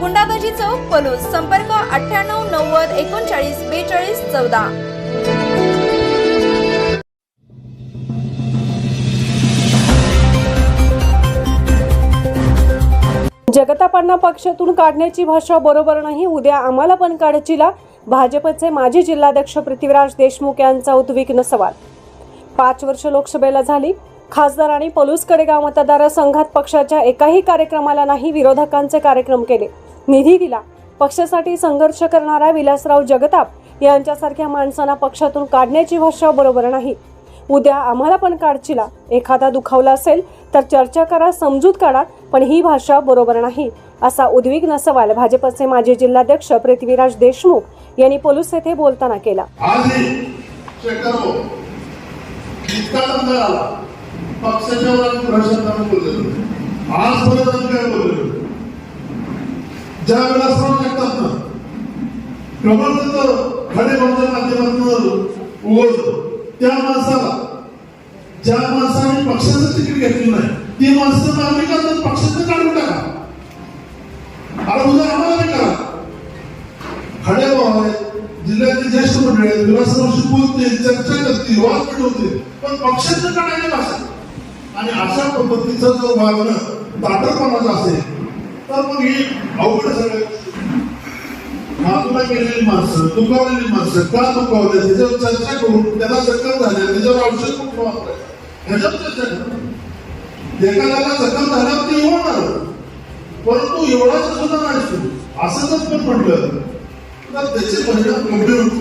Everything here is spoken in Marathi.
गुंडाबाजी चौक पलूस संपर्क अठ्ठ्याण्णव नव्वद एकोणचाळीस बेचाळीस चौदा. जगतापांना पक्षातून काढण्याची भाषा बरोबर नाही उद्या आम्हाला पण काढचीला भाजपचे माजी जिल्हाध्यक्ष पृथ्वीराज देशमुख यांचा उद्विग्न सवाल. पाच वर्ष लोकसभेला झाली. खासदार आणि पलूस कडेगाव मतदारसंघात पक्षाच्या एकाही कार्यक्रमाला नाही विरोधकांचे कार्यक्रम केले. निधी दिला. पक्षासाठी संघर्ष करणारा विलासराव जगताप यांच्यासारख्या माणसांना पक्षातून काढण्याची भाषा बरोबर नाही. उद्या आम्हाला पण काढचिला. एखादा दुखावला असेल तर चर्चा करा समजूत काढा पण ही भाषा बरोबर नाही असा उद्विग्न सवाल भाजपचे माजी जिल्हाध्यक्ष पृथ्वीराज देशमुख यांनी पोलीस येथे बोलताना केला. आजही ज्या वेळेला श्रम जगतात ना प्रबंध खडे माझ्या माध्यमातून उघडतो. त्या माणसाला ज्या माणसाने पक्षाचं तिकीट घेतलं नाही ती माणसं नागरिकांना पक्षाचं काढून टाका. आता उद्या आम्हाला नाही करा. खडे भाऊ आहेत जिल्ह्यातील ज्येष्ठ मंडळी आहेत विलासरावशी बोलतील चर्चा करतील वाद मिटवतील पण पक्षाचं काढायला भाषा आणि अशा पद्धतीचं जर वागणं ताटरपणाचं असेल तर मग ही अवघड सगळं बाजूला गेलेली माणसं दुखावलेली माणसं का दुखावले? त्याच्यावर चर्चा करून त्याला जखम झाल्या त्याच्यावर औषध कुठं वापरायचं? ह्याच्यावर चर्चा करून. एखाद्याला जखम झाल्यावर ते होणार परंतु एवढाच सुद्धा नाही. असं जर पण म्हटलं तर त्याचे परिणाम गंभीर होते